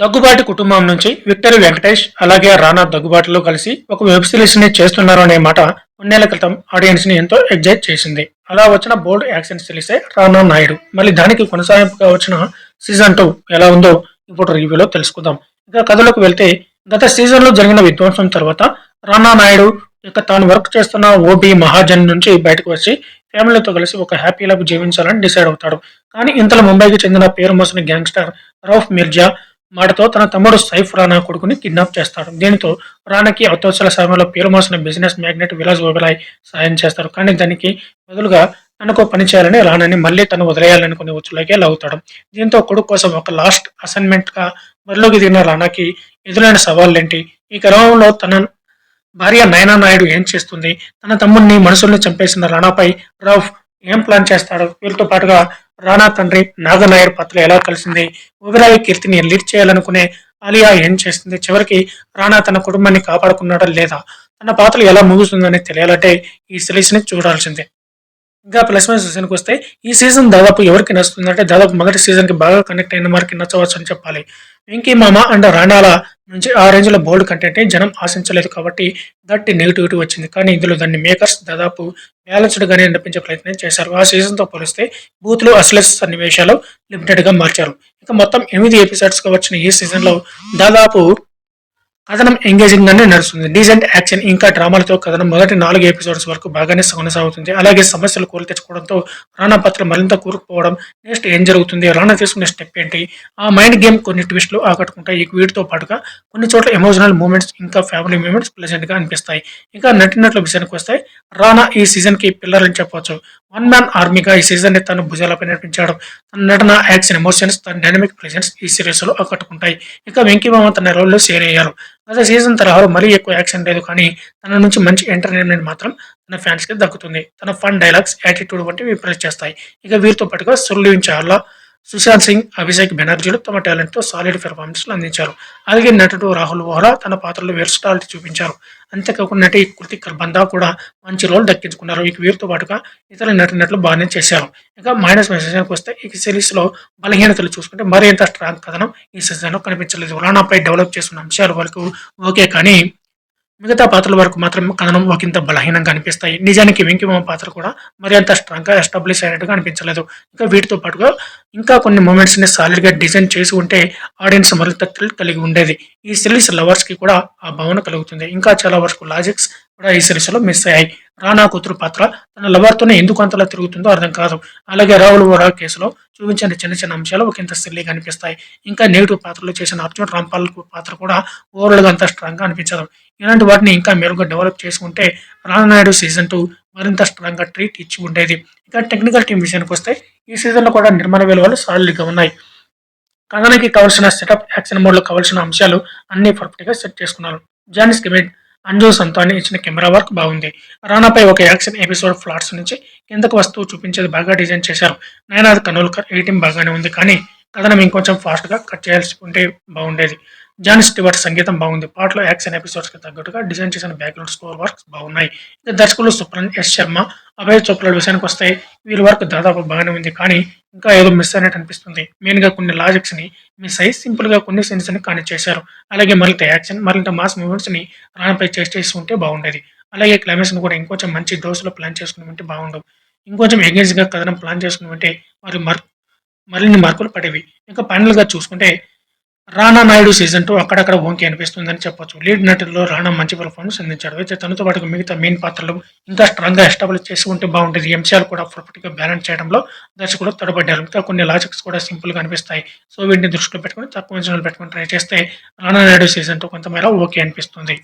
దగ్గుబాటి కుటుంబం నుంచి విక్టరీ వెంకటేష్ అలాగే రానా దగ్గుబాటిలో కలిసి ఒక వెబ్ సిరీస్ని చేస్తున్నారు అనే మాట కొన్నేళ్ళ క్రితం ఆడియన్స్ని ఎంతో ఎగ్జైట్ చేసింది. అలా వచ్చిన బోల్డ్ యాక్షన్ సిరీసే రానా నాయుడు. మళ్ళీ దానికి కొనసాగింపుగా వచ్చిన సీజన్ టూ ఎలా ఉందో ఇప్పుడు రివ్యూలో తెలుసుకుందాం. ఇక కథలోకి వెళ్తే గత సీజన్లో జరిగిన విధ్వంసం తర్వాత రానా నాయుడు ఇక తాను వర్క్ చేస్తున్న ఓబీ మహాజన్ నుంచి బయటకు వచ్చి ఫ్యామిలీతో కలిసి ఒక హ్యాపీ లైఫ్ జీవించాలని డిసైడ్ అవుతాడు. కానీ ఇంతలో ముంబైకి చెందిన పేరు మోసిన గ్యాంగ్స్టర్ రౌఫ్ మిర్జా మాటతో తన తమ్ముడు సైఫ్ రానా కొడుకుని కిడ్నాప్ చేస్తాడు. దీనితో రానాకి అత్యవసర సమయంలో పేరు మోసిన బిజినెస్ మ్యాగ్నెట్ విలాస్ ఓబెలాయ్ సాయం చేస్తారు. కానీ దానికి బదులుగా తనకు పని చేయాలని రానాని మళ్ళీ తను వదిలేయాలనుకునే ఉచ్చులోకే లాగుతాడు. దీంతో కొడుకు కోసం ఒక లాస్ట్ అసైన్మెంట్గా బరిలోకి దిగిన రానాకి ఎదురైన సవాళ్ళేంటి ఈ క్రమంలో తన భార్య నయనా నాయుడు ఏం చేస్తుంది? తన తమ్ముడిని మనుషుల్ని చంపేసిన రానాపై రఫ్ ఏం ప్లాన్ చేస్తాడు? వీరితో పాటుగా రానా తండ్రి నాగనాయర్ పాత్ర ఎలా కలిసింది? ఓబెరాయి కీర్తిని లీడ్ చేయాలనుకునే ఆలియా ఏం చేస్తుంది? చివరికి రానా తన కుటుంబాన్ని కాపాడుకున్నాడా లేదా? తన పాత్ర ఎలా ముగుస్తుందని తెలియాలంటే ఈ సిరీస్ని చూడాల్సిందే. ఇంకా ప్లస్ వన్ సీజన్కి వస్తే ఈ సీజన్ దాదాపు ఎవరికి నచ్చుతుందంటే దాదాపు మొదటి సీజన్కి బాగా కనెక్ట్ అయిన వారికి నచ్చవచ్చు అని చెప్పాలి. వెంకీ మామ అండ్ రాణాల నుంచి ఆ రేంజ్లో బోల్డ్ కంటెంట్ని జనం ఆశించలేదు కాబట్టి దట్టి నెగిటివిటీ వచ్చింది. కానీ ఇందులో దాన్ని మేకర్స్ దాదాపు బ్యాలెన్స్డ్గానే నడిపించే ప్రయత్నం చేశారు. ఆ సీజన్తో పోలిస్తే బూత్లు అసలెస్ సన్నివేశాలు లిమిటెడ్గా మార్చారు. ఇక మొత్తం ఎనిమిది ఎపిసోడ్స్గా వచ్చిన ఈ సీజన్లో దాదాపు కథనం ఎంగేజింగ్ గానే నడుస్తుంది. డీసెంట్ యాక్షన్ ఇంకా డ్రామాలతో కథనం మొదటి నాలుగు ఎపిసోడ్స్ వరకు బాగానే కొనసాగుతుంది అలాగే సమస్యలు కోరి తెచ్చుకోవడంతో రానా పాత్ర మరింత కూరుకుపోవడం నెక్స్ట్ ఏం జరుగుతుంది? రానా తీసుకునే స్టెప్ ఏంటి? ఆ మైండ్ గేమ్ కొన్ని ట్విస్ట్లు ఆకట్టుకుంటాయి. ఈ వీటితో పాటుగా కొన్ని చోట్ల ఎమోషనల్ మూమెంట్స్ ఇంకా ఫ్యామిలీ మూమెంట్స్ ప్లెజెంట్గా అనిపిస్తాయి. ఇంకా నటినట్లు విషయానికి వస్తాయి రానా ఈ సీజన్కి పిల్లర్ అని చెప్పవచ్చు వన్ మ్యాన్ ఆర్మీగా ఈ సీజన్ని తన భుజాలపై నడిపించాడు. తన నటన యాక్షన్ ఎమోషన్స్ తన డైనమిక్ ప్రెజెన్స్ ఈ సిరీస్లో ఆకట్టుకుంటాయి. ఇక వెంకీ మామ తన రోల్లో షేర్ అయ్యారు. గత సీజన్ తరహాలో మరీ ఎక్కువ యాక్షన్ లేదు కానీ తన నుంచి మంచి ఎంటర్టైన్మెంట్ మాత్రం తన ఫ్యాన్స్కి దక్కుతుంది. తన ఫన్ డైలాగ్స్ యాటిట్యూడ్ వంటివి ఇంప్రెస్ చేస్తాయి ఇక వీరితో పాటుగా సుర్లీవించాలా సుశాంత్ సింగ్ అభిషేక్ బెనర్జీలు తమ టాలెంట్తో సాలిడ్ పెర్ఫార్మెన్స్లు అందించారు. అలాగే నటుడు రాహుల్ వోహ్రా తన పాత్రలో వెర్సటాలిటీ చూపించారు. అంతేకాకుండా నటి కృతిక్ బందా కూడా మంచి రోల్ దక్కించుకున్నారు. ఇక వీరితో పాటుగా ఇతర నటునట్లు బాగానే చేశారు. ఇక మైనస్ మెసేజ్కి వస్తే ఈ సిరీస్లో బలహీనతలు చూసుకుంటే మరింత స్ట్రాంగ్ కథనం ఈ సీజన్లో కనిపించలేదు. రానాపై డెవలప్ చేస్తున్న అంశాలు వరకు ఓకే కానీ మిగతా పాత్రల వరకు మాత్రం కథనం ఒకంత బలహీనంగా అనిపిస్తాయి. నిజానికి వెంకిమామ పాత్ర కూడా మరి అంత స్ట్రాంగ్గా ఎస్టాబ్లిష్ అయినట్టుగా అనిపించలేదు. ఇంకా వీటితో పాటుగా ఇంకా కొన్ని మూమెంట్స్ని సాలిడ్గా డిజైన్ చేసి ఉంటే ఆడియన్స్ మరింత థ్రిల్ కలిగి ఉండేది. ఈ సిరీస్ లవర్స్కి కూడా ఆ భావన కలుగుతుంది. ఇంకా చాలా వరకు లాజిక్స్ కూడా ఈ సిరీస్లో మిస్ అయ్యాయి. రానా కూతురు పాత్ర తన లవర్తోనే ఎందుకు అంతలా తిరుగుతుందో అర్థం కాదు. అలాగే రాహుల్ వోరా కేసులో చూపించిన చిన్న చిన్న అంశాలు ఒకంత సిల్లీగా అనిపిస్తాయి. ఇంకా నెగిటివ్ పాత్రలో చేసిన అర్జున్ రాంపాల్ పాత్ర కూడా ఓవరాల్గా అంత స్ట్రాంగ్గా అనిపించదు. ఇలాంటి వాటిని ఇంకా మెరుగ్గా డెవలప్ చేసుకుంటే రానాయుడు సీజన్ టూ మరింత స్ట్రాంగ్గా ట్రీట్ ఇచ్చి ఉండేది. ఇంకా టెక్నికల్ టీం విషయానికి వస్తే ఈ సీజన్లో కూడా నిర్మాణ విలువలు సాలిడ్గా ఉన్నాయి. కథనానికి కావాల్సిన సెటప్ యాక్షన్ మోడ్లో కావాల్సిన అంశాలు అన్ని పర్ఫెక్ట్గా సెట్ చేసుకున్నారు. జానిస్ కిమెట్ అంజు సంతాని ఇచ్చిన కెమెరా వర్క్ బాగుంది. రానాపై ఒక యాక్షన్ ఎపిసోడ్ ఫ్లాట్స్ నుంచి కిందకు వస్తువు చూపించేది బాగా డిజైన్ చేశారు. నయనాథ్ కనోల్కర్ ఎడిటింగ్ బాగానే ఉంది కానీ కథనం ఇంకొంచెం ఫాస్ట్గా కట్ చేయాల్సి ఉంటే బాగుండేది. జాన్ స్టివర్ట్ సంగీతం బాగుంది. పాటలో యాక్షన్ ఎపిసోడ్స్కి తగ్గట్టుగా డిజైన్ చేసిన బ్యాక్గ్రౌండ్ స్కోర్ వర్క్స్ బాగున్నాయి. ఇక దర్శకులు సుప్రన్ ఎస్ శర్మ అభయ చోప్రాల విషయానికి వస్తే వీరి వర్క్ దాదాపు బాగానే ఉంది కానీ ఇంకా ఏదో మిస్ అయినట్టు అనిపిస్తుంది. మెయిన్గా కొన్ని లాజిక్స్ని మిస్ అయ్యి సింపుల్గా కొన్ని సీన్స్ని కానీ చేశారు. అలాగే మరింత యాక్షన్ మరింత మాస్ మూమెంట్స్ని రానపై రాణపై చేసి చేసి ఉంటే బాగుండేది. అలాగే క్లైమాక్స్ని కూడా ఇంకొంచెం మంచి డోసులో ప్లాన్ చేసుకుని ఉంటే బాగుండవు. ఇంకొంచెం ఎంగేజ్ కథనం ప్లాన్ చేసుకుని ఉంటే వారి మర్ మరిన్ని మార్కులు పడేవి. ఇంకా ఫైనల్ చూసుకుంటే రానా నాయుడు సీజన్ టూ అక్కడక్కడ వంకి అనిపిస్తుందని చెప్పొచ్చు. లీడ్ నటుల్లో రానా మంచి పర్ఫార్మెన్స్ అందించాడు. అయితే తనతో పాటు మిగతా మెయిన్ పాత్రలు ఇంకా స్ట్రాంగ్గా ఎస్టాబ్లిష్ చేసి ఉంటే బాగుంటుంది ఈ అంశాలు కూడా పర్ఫెక్ట్గా బ్యాలెన్స్ చేయడంలో దర్శకుడు తడబడ్డారు. ఇంకా కొన్ని లాజిక్స్ కూడా సింపుల్గా అనిపిస్తాయి. సో వీటిని దృష్టిలో పెట్టుకుని తక్కువ అంచనాలు పెట్టుకుని ట్రై చేస్తే రానా నాయుడు సీజన్ టూ కొంతమేర ఓకే అనిపిస్తుంది.